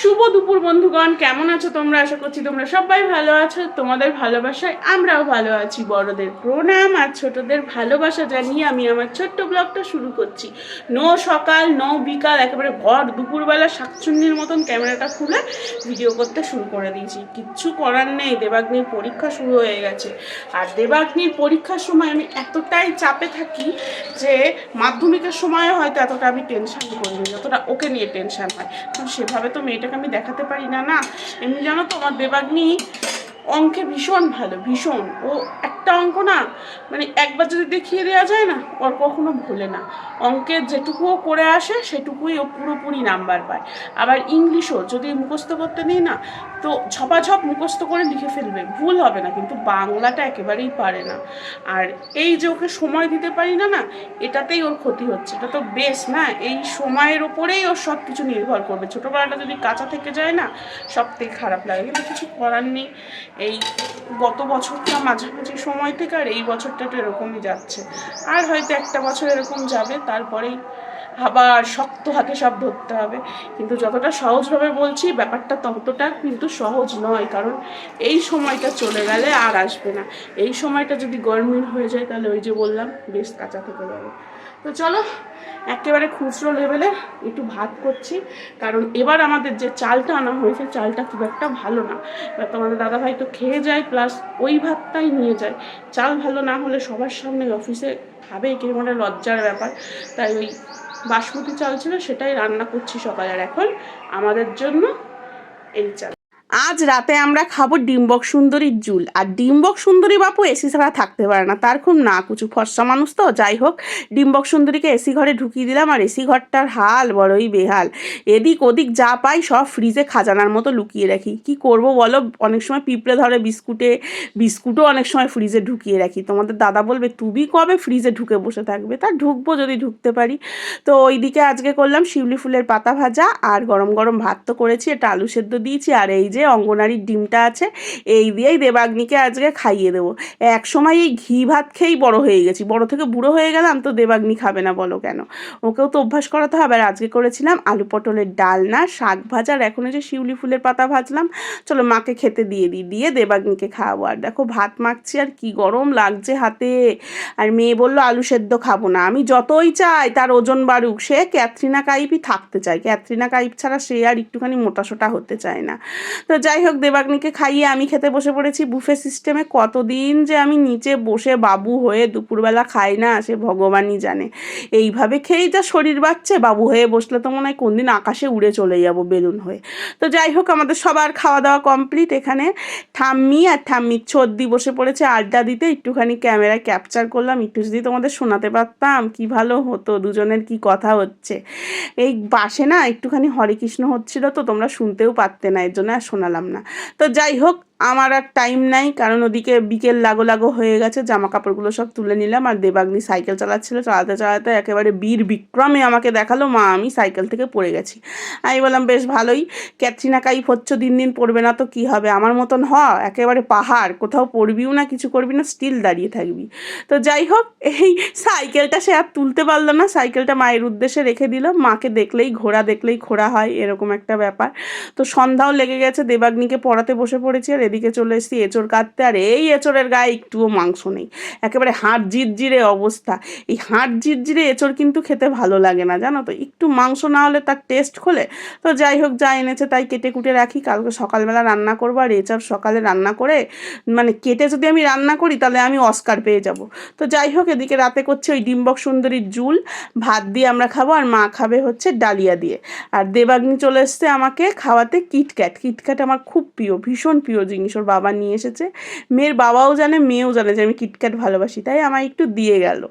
শুভ দুপুর বন্ধুগণ, কেমন আছো তোমরা? আশা করছি তোমরা সবাই ভালো আছো। তোমাদের ভালোবাসায় আমরাও ভালো আছি। বড়দের প্রণাম আর ছোটদের ভালোবাসা জানিয়ে আমি আমার ছোট্ট ব্লগটা শুরু করছি। নো সকাল, নো বিকাল, একেবারে ভর দুপুরবেলা শাকচুন্নির মতন ক্যামেরাটা খুলে ভিডিও করতে শুরু করে দিয়েছি। কিচ্ছু করার নেই, দেবাগ্নির পরীক্ষা শুরু হয়ে গেছে। আর দেবাগ্নির পরীক্ষার সময় আমি এতটাই চাপে থাকি যে মাধ্যমিকের সময় হয়তো এতটা আমি টেনশন করিনি, যতটা ওকে নিয়ে টেনশন হয়। কারণ সেভাবে তো মেয়েটাকে আমি দেখাতে পারি না না? এমনি জানো তো, আমার দেবাগ্নি অঙ্কে ভীষণ ভালো, ভীষণ। ও একটা অঙ্ক না মানে একবার যদি দেখিয়ে দেওয়া যায় না, ওর কখনো ভুলে না। অঙ্কের যেটুকুও করে আসে, সেটুকুই ও পুরোপুরি নাম্বার পায়। আবার ইংলিশও যদি মুখস্থ করতে নিই না, তো ঝপাঝপ মুখস্থ করে লিখে ফেলবে। ভুল হবে না, কিন্তু বাংলাটা একেবারেই পারে না। আর এই যে ওকে সময় দিতে পারি না না, এটাতেই ওর ক্ষতি হচ্ছে। এটা তো বেশ না, এই সময়ের ওপরেই ওর সব কিছু নির্ভর করবে। ছোটোবেলাটা যদি কাঁচা থেকে যায় না সব থেকে খারাপ লাগে। কিন্তু কিছু করার নেই। এই গত বছরটা মাঝামাঝি সময় থেকে আর এই বছরটা তো এরকমই যাচ্ছে। আর হয়তো একটা বছর এরকম যাবে, তারপরেই আবার শক্ত হাতে সব ধরতে হবে। কিন্তু যতটা সহজভাবে বলছি, ব্যাপারটা ততটা কিন্তু সহজ নয়, কারণ এই সময়টা চলে গেলে আর আসবে না। এই সময়টা যদি গরমিল হয়ে যায়, তাহলে ওই যে বললাম, বেশ কাঁচা থেকে যাবে। তো চলো, একেবারে খুচরো লেভেলে একটু ভাত করছি। কারণ এবার আমাদের যে চালটা আনা হয়েছে চালটা খুব একটা ভালো না। এবার তোমাদের দাদাভাই তো খেয়ে যায় প্লাস ওই ভাতটাই নিয়ে যায়। চাল ভালো না হলে সবার সামনে অফিসে খাবে কীরকম একটা লজ্জার ব্যাপার। তাই ওই বাসমতি চাল ছিল, সেটাই রান্না করছি সকালে। আর এখন আমাদের জন্য এই চাল। আজ রাতে আমরা খাব ডিম্বক সুন্দরীর জুল। আর ডিম্বক সুন্দরী বাপু এসি ছাড়া থাকতে পারে না। তার খুব না কুচু ফর্সা মানুষ তো। যাই হোক, ডিম্বক সুন্দরীকে এসি ঘরে ঢুকিয়ে দিলাম আর এসি ঘরটার হাল বড়ই বেহাল। এদিক ওদিক যা পাই সব ফ্রিজে খাজানার মতো লুকিয়ে রাখি। কি করব বলো? অনেক সময় পিঁপড়ে ধরে বিস্কুটে, বিস্কুটও অনেক সময় ফ্রিজে ঢুকিয়ে রাখি। তোমাদের দাদা বলবে, তুমি কবে ফ্রিজে ঢুকে বসে থাকবে? তা ঢুকবো যদি ঢুকতে পারি। তো ওইদিকে আজকে করলাম শিউলি ফুলের পাতা ভাজা আর গরম গরম ভাত তো করেছি, এটা আলু সেদ্ধ দিয়েছি আর এই যে অঙ্গনারীর ডিমটা আছে, এই দিয়েই দেবাগ্নিকে আজকে খাইয়ে দেবো। এক সময় এই ঘি ভাত খেয়েই বড় হয়ে গেছি, বড় থেকে বুড়ো হয়ে গেলাম তো দেবাগ্নি খাবে না বলো কেন? ওকেও তো অভ্যাস করাতে হবে। আর আজকে করেছিলাম আলু পটলের ডালনা, শাক ভাজা আর এখন যে শিউলি ফুলের পাতা ভাজলাম। চলো মাকে খেতে দিয়ে দিই, দিয়ে দেবাগ্নিকে খাওয়াবো। আর দেখো ভাত মাখছি আর কি গরম লাগছে হাতে। আর মেয়ে বলল, আলু সেদ্ধ খাব না। আমি যতই চাই তার ওজন বাড়ুক। সে ক্যাথরিনা কাইপই থাকতে চায়। ক্যাথরিনা কাইপ ছাড়া সে আর একটুখানি মোটাসোটা হতে চায় না। তো যাই হোক, দেবাগ্নিকে খাইয়ে আমি খেতে বসে পড়েছি। বুফে সিস্টেমে কতদিন যে আমি নিচে বসে বাবু হয়ে দুপুরবেলা খাই না, সে ভগবানই জানে। এইভাবে খেয়েই যা শরীর বাড়ছে, বাবু হয়ে বসলে তো মনে হয় কোনদিন আকাশে উড়ে চলে যাব বেলুন হয়ে। তো যাই হোক, আমাদের সবার খাওয়া দাওয়া কমপ্লিট। এখানে ঠাম্মি আর ঠাম্মির ছদ্দি বসে পড়েছে আড্ডা দিতে। একটুখানি ক্যামেরায় ক্যাপচার করলাম, একটু যদি তোমাদের শোনাতে পারতাম কি ভালো হতো, দুজনের কি কথা হচ্ছে। এই বাসে না একটুখানি হরে কৃষ্ণ হচ্ছিল তো তোমরা শুনতেও পারতে না, এর জন্য আর শোনালাম না। তো যাই হোক আমার আর টাইম নাই, কারণ ওদিকে বিকেল লাগো লাগো হয়ে গেছে জামা কাপড়গুলো সব তুলে নিলাম, আর দেবাগ্নি সাইকেল চালাচ্ছিল, চালাতে চালাতে একেবারে বীর বিক্রমে আমাকে দেখাল, মা, আমি সাইকেল থেকে পড়ে গেছি। আমি বললাম, বেশ ভালোই ক্যাথরিনা কাইফ হচ্ছে, দিন দিন পড়বে না তো কি হবে? আমার মতন হ, একেবারে পাহাড়, কোথাও পড়বিও না, কিছু করবি না স্টিল দাঁড়িয়ে থাকবি। তো যাই হোক, এই সাইকেলটা সে আর তুলতে পারল না, সাইকেলটা মায়ের উদ্দেশ্যে রেখে দিল, মাকে দেখলেই, ঘোড়া দেখলেই ঘোড়া হয়, এরকম একটা ব্যাপার। তো সন্ধ্যাও লেগে গেছে, দেবাগ্নিকে পড়াতে বসে পড়েছি, আর এদিকে চলে এসেছি এঁচড় কাটতে। আর এই এঁচড়ের গায়ে একটুও মাংস নেই। একেবারে হাড় জিরজিরে অবস্থা। এই হাড় জিরজিরে এঁচড় কিন্তু খেতে ভালো লাগে না, জানো তো? একটু মাংস না হলে তার টেস্ট খোলে। তো যাই হোক, যা এনেছে তাই কেটে কুটে রাখি। কালকে সকালবেলা রান্না করব আর এঁচড় সকালে রান্না করে মানে কেটে যদি আমি রান্না করি, তাহলে আমি অস্কার পেয়ে যাব। তো যাই হোক, এদিকে রাতে করছে ওই ডিম্বক সুন্দরীর জুল ভাত দিয়ে আমরা খাব আর মা খাবে হচ্ছে ডালিয়া দিয়ে। আর দেবাগ্নি চলে এসছে আমাকে খাওয়াতে কিটক্যাট কিটক্যাট আমার খুব প্রিয়, ভীষণ প্রিয় জিনিস ওর বাবা নিয়ে এসেছে। মেয়ের বাবাও জানে, মেয়েও জানে যে আমি কিটক্যাট ভালোবাসি, তাই আমায় একটু দিয়ে গেল।